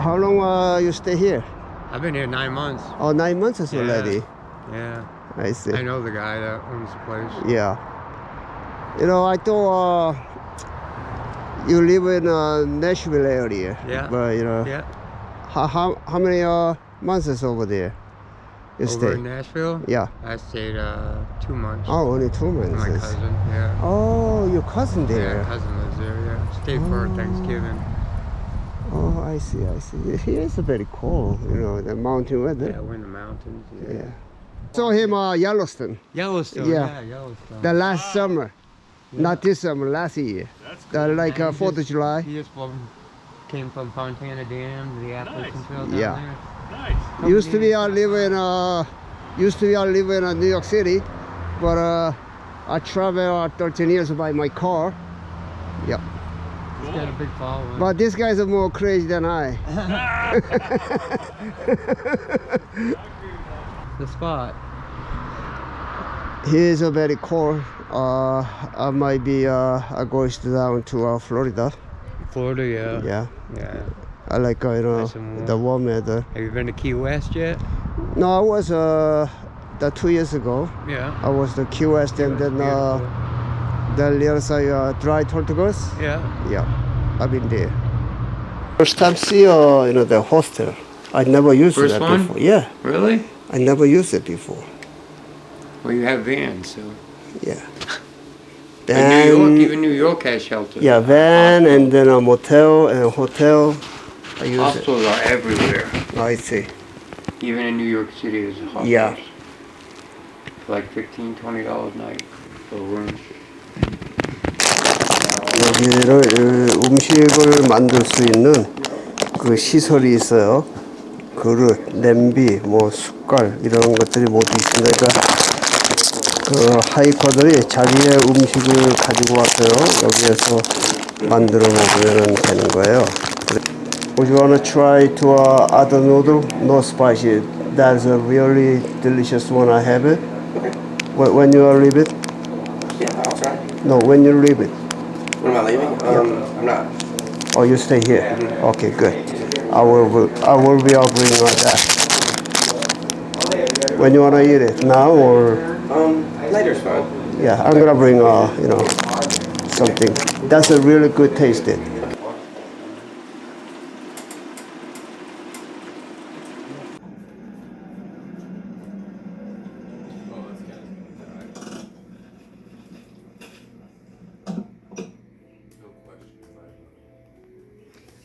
How long uh, you stay here? I've been here nine months. Oh, nine months Yeah. already. Yeah. I see. I know the guy that owns the place. Yeah. You know, I thought uh, you live in uh, Nashville area. Yeah. But you know, Yeah. how how, how many uh, months is over there? You Over stay? in Nashville. Yeah. I stayed uh, two months. Oh, only two months. My cousin. Yeah. Oh, your cousin there. Yeah, cousin lives there. Yeah. Stayed for Oh. Thanksgiving. Oh, I see, I see. Here is a very cool. You know, the mountain weather. Yeah, we're in the mountains. Yeah. Yeah. Saw him uh, Yellowstone Yellowstone. Yeah. Yeah, Yellowstone. the last summer. Not this summer, last year. That's The, like uh, he Fourth of July. He just from, came from Fontana Dam to the Appalachian Trail down Yeah. there. nice. Used to be I live in uh, used to be I live in uh, New York City, but uh, I travel uh, 13 years by my car. Yep. He's got a big following. But these guys are more crazy than I. the spot. Here's a very cold. Uh, I might be uh, I goes down to uh, Florida. Florida, yeah. Yeah, Yeah. I like uh, you know Nice warm. the warm weather. Have you been to Key West yet? No, I was uh, the two years ago. Yeah. I was the Key West and then uh, the little side uh, dry tortugas. yeah. Yeah, I've been there. First time see uh, you know the hostel. I never used First that one? before. Yeah, Really? I never used it before. Well, you have vans, so. Yeah. But New York, even New York has shelters. yeah, van and then a motel and hotel. I use it. Hostels are everywhere. I see. Even in New York City, there's hostels. Yeah. For like 15 $20 a night for a room. 여기를 어, 음식을 만들 수 있는 그 시설이 있어요. 그릇, 냄비, 뭐 숟갈 이런 것들이 모두 있습니다. 그러니까 그 하이커들이 자기의 음식을 가지고 왔어요. 여기에서 만들어 먹으면 되는 거예요. Would you wanna try to uh, other noodle? No spicy. That's a really delicious one. I have it. When you leave it? Yeah, I'll try. No, when you leave it. When am I leaving? Um, I'm not. Oh, you stay here. Okay, good. I will. I will be offering like that. When you wanna eat it now or Um, later's fine. yeah, I'm gonna bring uh, you know, something. That's a really good tasting.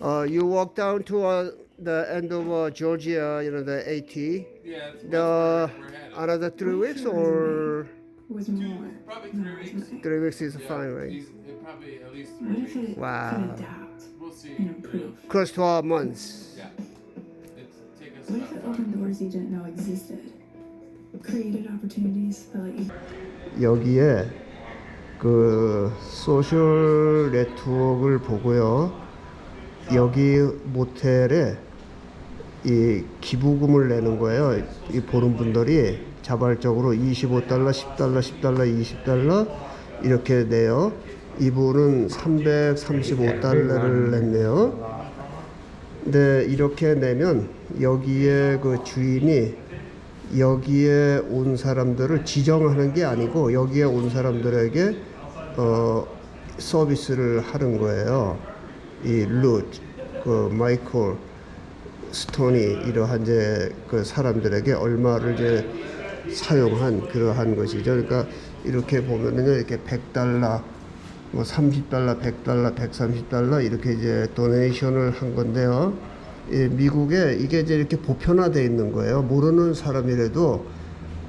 Uh, you walk down to uh, the end of uh, Georgia, you know, the AT. Yeah, it's The we're headed. another three weeks or was more. Probably three weeks. three weeks is Yeah, fine, right? these- it probably at least What three if weeks. it Wow. could adapt We'll see. and improve? Close to 12 months. Yeah. It's take us What about if it five. opened doors you didn't know existed? Created opportunities that let you 여기에 그 소셜 네트워크를 보고요. 여기 모텔에 이 기부금을 내는 거예요. 이 보는 분들이 자발적으로 25달러, 10달러, 10달러, 20달러 이렇게 내요. 이분은 335달러를 냈네요. 근데 이렇게 내면 여기에 그 주인이 여기에 온 사람들을 지정하는 게 아니고 여기에 온 사람들에게 어, 서비스를 하는 거예요. 이 루트, 그 마이클, 스토니 이러한 이제 그 사람들에게 얼마를 이제 사용한 그러한 것이죠. 그러니까 이렇게 보면은요, 이렇게 100달러, 뭐 30달러, 100달러, 130달러 이렇게 이제 도네이션을 한 건데요. 이 미국에 이게 이제 이렇게 보편화돼 있는 거예요. 모르는 사람이라도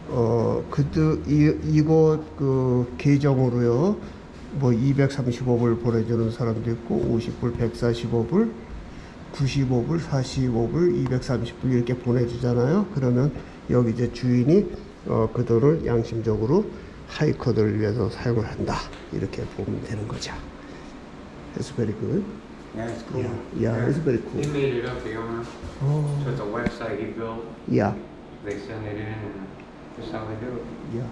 어 그들 이 이곳 그 계정으로요. 뭐 235불 보내주는 사람도 있고 50불, 145불, 95불, 45불, 230불 이렇게 보내주잖아요. 그러면 여기 이제 주인이 어, 그 돈을 양심적으로 하이커들을 위해서 사용을 한다. 이렇게 보면 되는 거죠. It's very good. Yeah, it's cool. Yeah, yeah, it's very He cool. made it up, the owner. Oh, So it's a website he built. yeah, They send it in, and that's how they do it. yeah.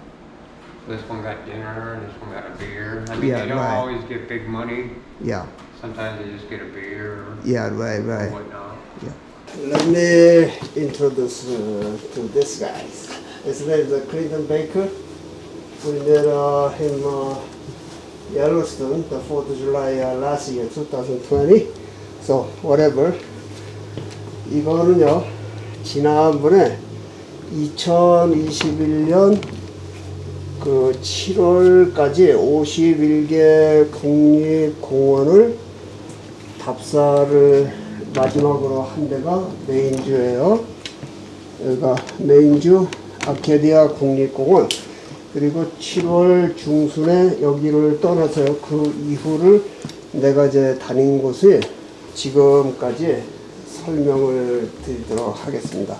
This one got dinner, and this one got a beer. I mean, Yeah, they don't right. always get big money. Yeah, Sometimes they just get a beer yeah, right, or right. whatnot. Yeah. let me introduce uh, to this guy. His name is Clinton Baker. We met uh, him uh, Yellowstone, the 4th of July uh, last year, 2020. So whatever. 이거는요 지난번에 2021년 그 7월까지 51개 국립공원을 답사를 마지막으로 한 데가 메인주예요. 여기가 메인주 아케디아 국립공원 그리고 7월 중순에 여기를 떠나서요. 그 이후를 내가 이제 다닌 곳을 지금까지 설명을 드리도록 하겠습니다.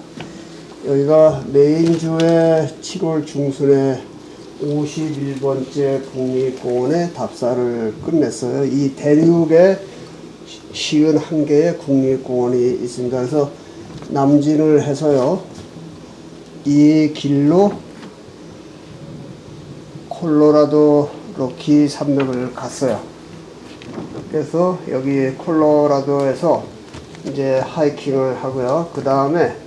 여기가 메인주의 7월 중순에 51번째 국립공원의 답사를 끝냈어요. 이 대륙에 시은 한 개의 국립공원이 있습니다. 그래서 남진을 해서요. 이 길로 콜로라도 로키 산맥을 갔어요. 그래서 여기 콜로라도에서 이제 하이킹을 하고요. 그 다음에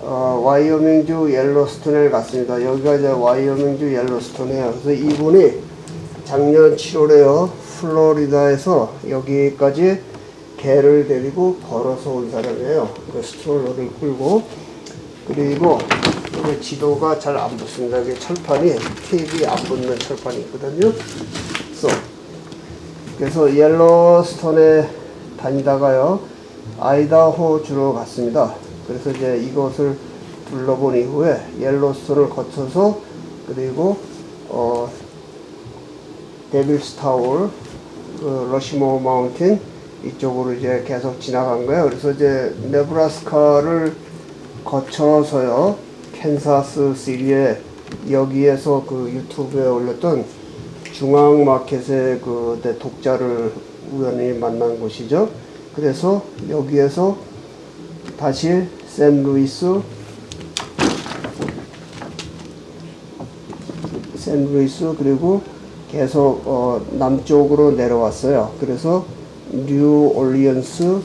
어, 와이어밍주 옐로스톤에 갔습니다. 여기가 이제 와이어밍주 옐로스톤이에요. 그래서 이분이 작년 7월에요. 플로리다에서 여기까지 개를 데리고 걸어서 온 사람이에요. 그 스트롤러를 끌고 그리고 그 지도가 잘 안 붙습니다. 이게 철판이 테이프가 안 붙는 철판이 있거든요. 그래서 그래서 옐로스톤에 다니다가요 아이다호 주로 갔습니다. 그래서 이제 이것을 둘러본 이후에 옐로스톤을 거쳐서 그리고 어 데빌스 타워, 그 러시모 마운틴 이쪽으로 이제 계속 지나간 거예요. 그래서 이제 네브라스카를 거쳐서요 캔사스 시리에 여기에서 그 유튜브에 올렸던 중앙 마켓의 그내 독자를 우연히 만난 곳이죠. 그래서 여기에서 다시 샌루이스 샌루이스 그리고 계속 어, 남쪽으로 내려왔어요. 그래서 뉴 올리언스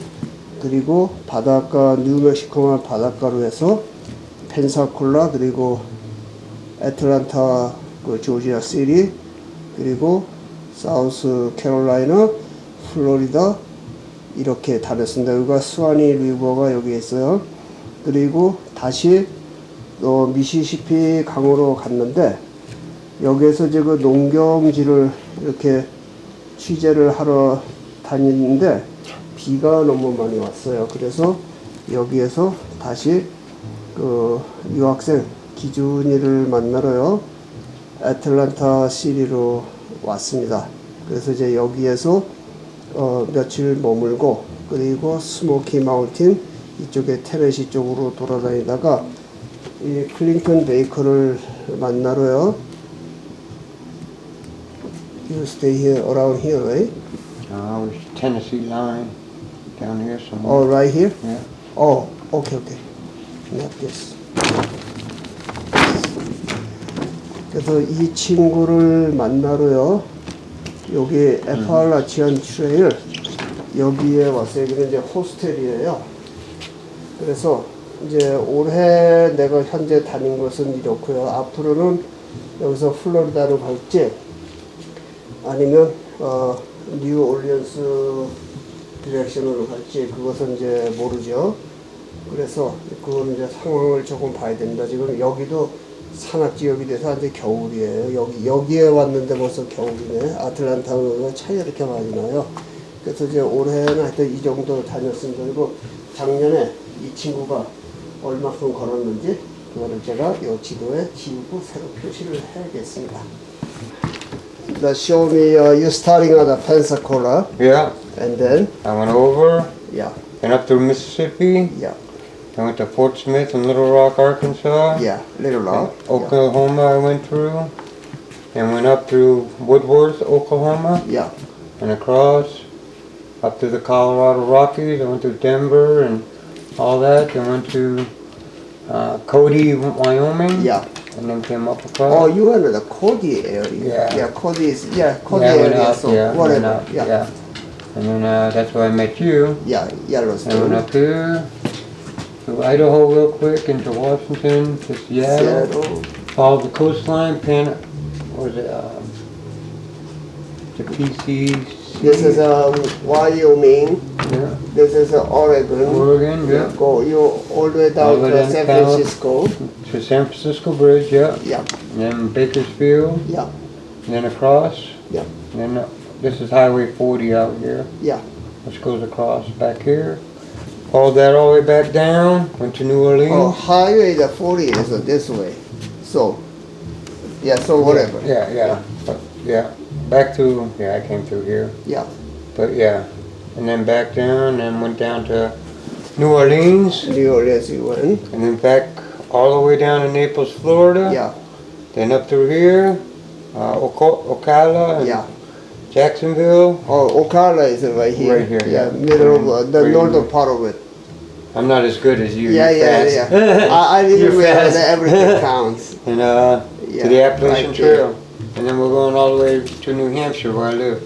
그리고 바닷가 뉴멕시코만 바닷가로 해서 펜사콜라 그리고 애틀란타 그 조지아 시리 그리고 사우스 캐롤라이나 플로리다 이렇게 다녔습니다. 여기가 스와니 리버가 여기 있어요. 그리고 다시 어, 미시시피 강으로 갔는데 여기에서 이제 그 농경지를 이렇게 취재를 하러 다니는데 비가 너무 많이 왔어요. 그래서 여기에서 다시 그 유학생 기준이를 만나러요. 애틀란타 시리로 왔습니다. 그래서 이제 여기에서 어, 며칠 머물고 그리고 스모키 마운틴 이쪽에 테네시 쪽으로 돌아다니다가 이 클린턴 베이커를 만나러요. You stay here around here, right? Uh, it's Tennessee line down here somewhere. Oh, right here? Yeah. Oh, okay, okay. Not this. 그래서 이 친구를 만나러요. 여기 에팔라치안 트레일 여기에 왔어요. 여기는 이제 호스텔이에요. 그래서 이제 올해 내가 현재 다닌 곳은 이렇고요. 앞으로는 여기서 플로리다로 갈지 아니면 어, 뉴 올리언스 디렉션으로 갈지 그것은 이제 모르죠. 그래서 그거는 이제 상황을 조금 봐야 됩니다. 지금 여기도 산악 지역이 돼서 이제 겨울이에요. 여기 여기에 왔는데 벌써 겨울이네. 아틀란타는 차이가 이렇게 많이 나요. 그래서 이제 올해는 하여튼 이 정도 다녔습니다. 그리고 작년에 이 친구가 얼마큼 걸었는지 그거를 제가 이 지도에 지우고 새로 표시를 해야겠습니다. The show me uh, you starting at the Pensacola Yeah, and then I went over, yeah then up through Mississippi. yeah I went to Fort Smith in Little Rock, Arkansas. yeah Little Rock. yeah. Oklahoma I went through. And went up through Woodworth, Oklahoma. Yeah. and across up to the Colorado Rockies. I went to Denver and all that. Then went to uh, Cody, Wyoming. Yeah. And then came up across. Oh, you went to the Cody area. Yeah. Yeah, Cody is yeah, Cody yeah, area. out, so yeah, whatever. out, yeah. yeah. And then uh, that's where I met you. Yeah, I went Yellowstone. up here, to Idaho real quick, into Washington, to Seattle, Seattle. all the coastline, Pan, what was it, um, the PC. This is uh, Wyoming. Yeah, This is uh, Oregon. Oregon, yeah, Go you all the way down to San. Francisco. to San Francisco Bridge, yeah, Yeah, then Bakersfield, yeah, then across. Yeah. Then, uh, this is Highway forty out here. Yeah. Which goes across back here. Hauled that all the way back down, went to New Orleans. Oh, highway the 40 is uh, this way. So, yeah, so whatever. Yeah, yeah, but, yeah, back to, yeah, I came through here. Yeah. But yeah, and then back down, and went down to New Orleans, New Orleans you went. and then back all the way down to Naples, Florida. Yeah, Then up through here, uh, Oco- Ocala, and yeah. Jacksonville. Oh, Ocala is right here. Right here, Yeah, yeah. middle of uh, the northern part of it. I'm not as good as you. Yeah, yeah, fast. yeah. I, I didn't realize that everything counts. And uh, Yeah, to the Appalachian right. Trail. And then we're going all the way to New Hampshire where I live.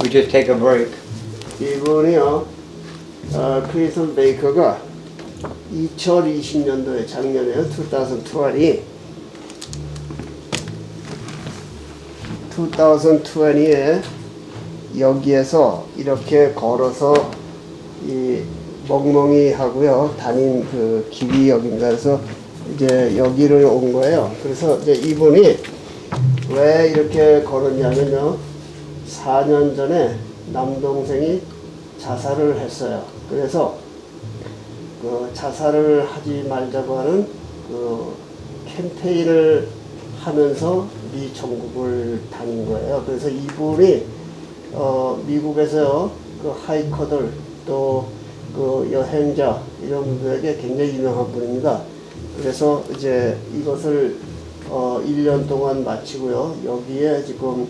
We just take a break. 이분이요, 어, 크리스턴 베이커가 2020년도에 작년에요, 2020. 2020에 여기에서 이렇게 걸어서 이 멍멍이 하고요 다닌 그 여기입니다. 그래서 이제 여기를 온 거예요. 그래서 이제 이분이 왜 이렇게 걸었냐면요. 4년 전에 남동생이 자살을 했어요. 그래서 그 자살을 하지 말자고 하는 그 캠페인을 하면서 미 전국을 다닌 거예요. 그래서 이분이 어, 미국에서 그 하이커들 또 그 여행자 이런 분들에게 굉장히 유명한 분입니다. 그래서 이제 이것을 어, 1년 동안 마치고요. 여기에 지금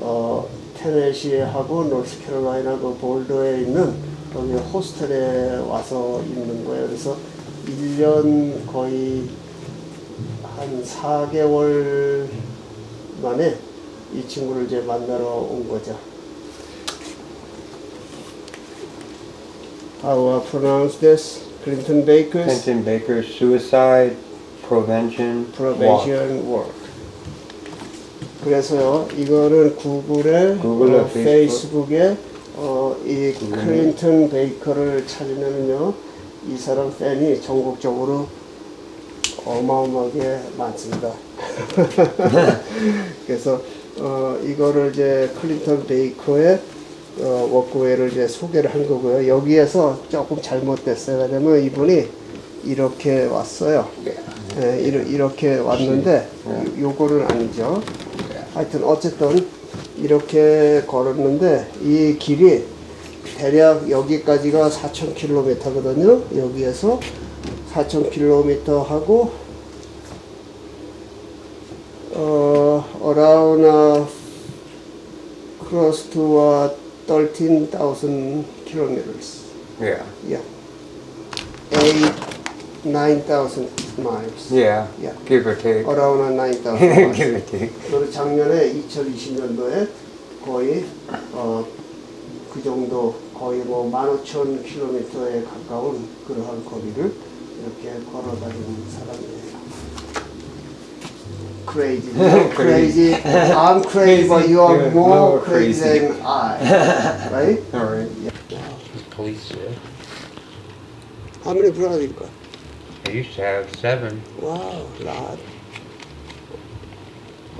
어, 테네시하고 노스캐롤라이나 그 볼더에 있는 거기 호스텔에 와서 있는 거예요. 그래서 1년 거의 한 4개월 만에 이 친구를 이제 만나러 온 거죠. How I pronounce this? Clinton Baker's Clinton Baker Suicide Prevention. Prevention Work. 그래서요, 이거는 구글에, 구글에, 어, 페이스북에 어, 이 클린턴 베이커를 찾으면요, 이 사람 팬이 전국적으로 어마어마하게 많습니다. 그래서 어, 이거를 이제 클린턴 베이커의 어, 워크웨이를 이제 소개를 한 거고요. 여기에서 조금 잘못됐어요. 왜냐면 이분이 이렇게 왔어요. 예, 이러- 이렇게 왔는데 요- 요거는 아니죠. 하여튼 어쨌든 이렇게 걸었는데 이 길이 대략 여기까지가 4,000km거든요. 여기에서 4,000km 하고 어 around uh, close to uh, 13,000 kilometers. Yeah. Yeah. Eight, 9,000 miles. Yeah. Yeah. Give or take. Around 9,000 miles. Give or take. 그리고 작년에 2020년도에 거의 어, 그 정도 거의 뭐 15,000km에 가까운 그러한 거리를 이렇게 걸어 다니는 사람이에요. Crazy, You're crazy. I'm crazy, but you are You're more more crazy crazy. than I, right? All right. Police, yeah. How many brothers you got? I used to have seven. Wow, lot.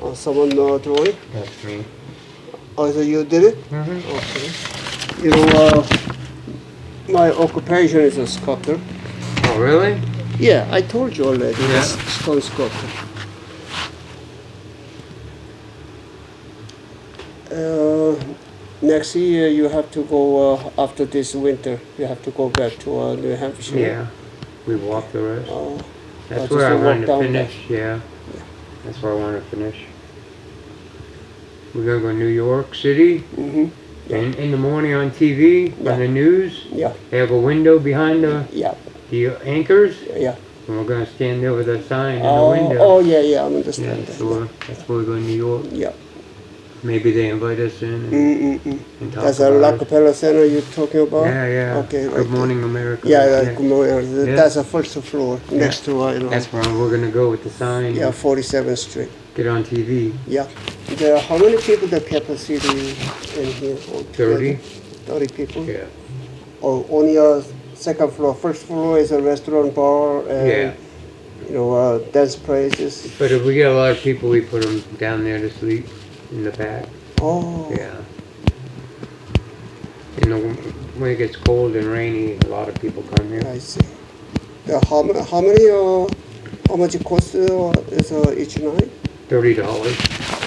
Oh, someone know drawing? That's me. Oh, so you did it? Mhm. Okay. You know, uh, my occupation is a sculptor. Oh, really? Yeah, I told you already. Yeah. Stone sculptor. Uh, next year you have to go uh, after this winter. You have to go back to uh, New Hampshire. Yeah. We walked the rest. Uh, That's just where I walk wanted to down there. finish. Yeah. That's where I want to finish. We're gonna go to New York City, hmm and in the morning on TV, Yeah. on the news, Yeah, they have a window behind the, yeah, the anchors, yeah. and we're gonna stand there with a sign in the Oh, window. oh, yeah, yeah. I yeah, understand so that. we're, that's where we go to New York. Yeah. Maybe they invite us in and, Mm-mm-mm. and talk That's a about it. Rockefeller Center you're talking about? Yeah, yeah. Okay, right Good Morning America. Yeah, yeah, good morning. Yeah. That's the first floor, next to, uh, you know, That's where we're gonna go with the sign. yeah, 47th Street. Get on TV. Yeah. There are, how many people the capacity in here? altogether? 30? 30 people? Yeah. Oh, on your second floor, first floor is a restaurant bar and, Yeah. you know, uh, dance places. But if we get a lot of people, we put them down there to sleep in the back. Oh, Yeah. You know, when it gets cold and rainy, a lot of people come here. I see. Yeah, how, how many, uh, how much it cost uh, is uh, each night? Thirty dollars.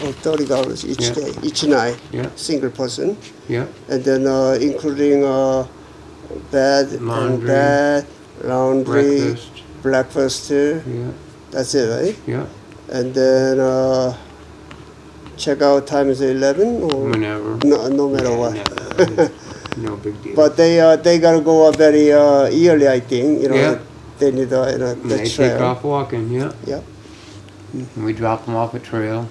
Oh, $30 each Yeah. day, each night, Yeah. single person. Yeah. And then uh, including uh, bed and Laundry, bed, laundry, Breakfast. breakfast too. Yeah. That's it, right? Yeah. And then uh, checkout time is 11 or Whenever. no, no matter Yeah, what. No, no big deal. But they uh, they gotta go up very uh, early, I think. You know, Yeah. they need uh, you know, the they trail. take off walking. Yeah. Yeah. And we drop them off a trail.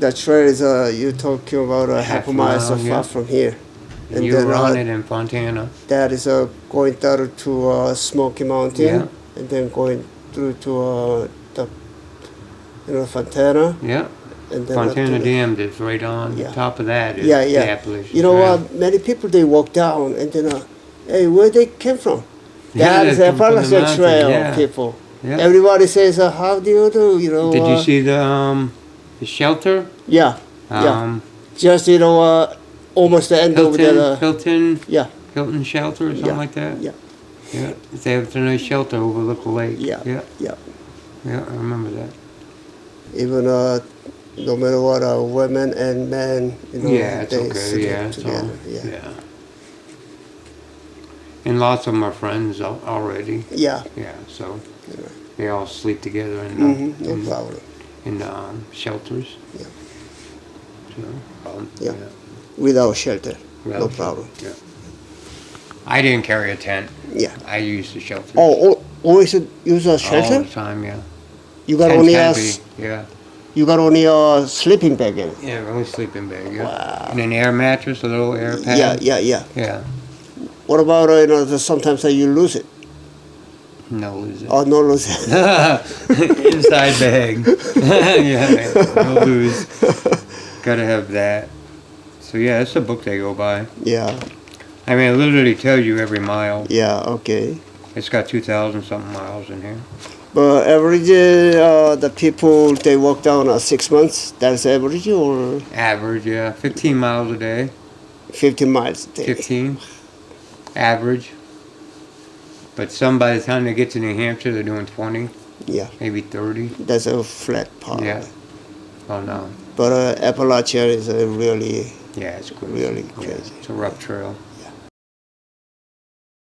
that trail is uh, you're talking about a half, Half a mile so far yeah. from here. And, And you then, run uh, it in Fontana. That is uh, going down to uh, Smoky Mountain, Yeah. and then going through to uh, the you know Fontana, Yeah. And then up to Fontana the- Dam is right on Yeah. top of that. Is Yeah, the yeah. Appalachian You know Trail. what? Many people they walk down and then, uh, hey, where they came from? Yeah, That they is come from the Appalachian mountain, Trail, yeah. people. Yeah. Everybody says, uh, how do you do? You know. Did you uh, see the um the shelter? Yeah, yeah. Um, Just you know, uh, almost the end of Hilton, the. Uh, Hilton, yeah, Hilton Shelter or something Yeah, like that. yeah. Yeah, they have a nice shelter overlook the lake. Yeah. yeah, yeah. yeah. I remember that. Even uh, no matter what, uh, women and men, you know, yeah, it's they okay. sleep Yeah, it's together. all, yeah. yeah. And lots of them are friends already. yeah. Yeah, so Yeah. they all sleep together in the, Mhm, no in, problem. in the um, shelters. Yeah. So, um, Yeah. Without shelter, no Without problem. Yeah. I didn't carry a tent. Yeah. I used the shelter. Oh, al- always use a shelter? All the time, yeah. You got Tent's only a, yeah. You got only a sleeping bag in it. Yeah, only sleeping bag, yeah. Wow. And an air mattress, a little air pad. Yeah, yeah, yeah. Yeah. What about uh, you know the, sometimes uh, you lose it? No lose it. Oh, no lose it. Inside bag. yeah, no lose. Gotta have that. So yeah, it's a book they go by. yeah, I mean, it literally tells you every mile. yeah, okay. It's got 2,000 something miles in here. But average, uh, the people they walk down uh, six months. That's average or Average, yeah. 15 miles a day. 15 miles a day. 15. Average. But some by the time they get to New Hampshire, they're doing 20, Yeah, maybe 30. that's a flat part. Yeah. Oh no. But uh, Appalachia is uh, really, Yeah, it's crazy. really Yeah, crazy. it's a rough trail.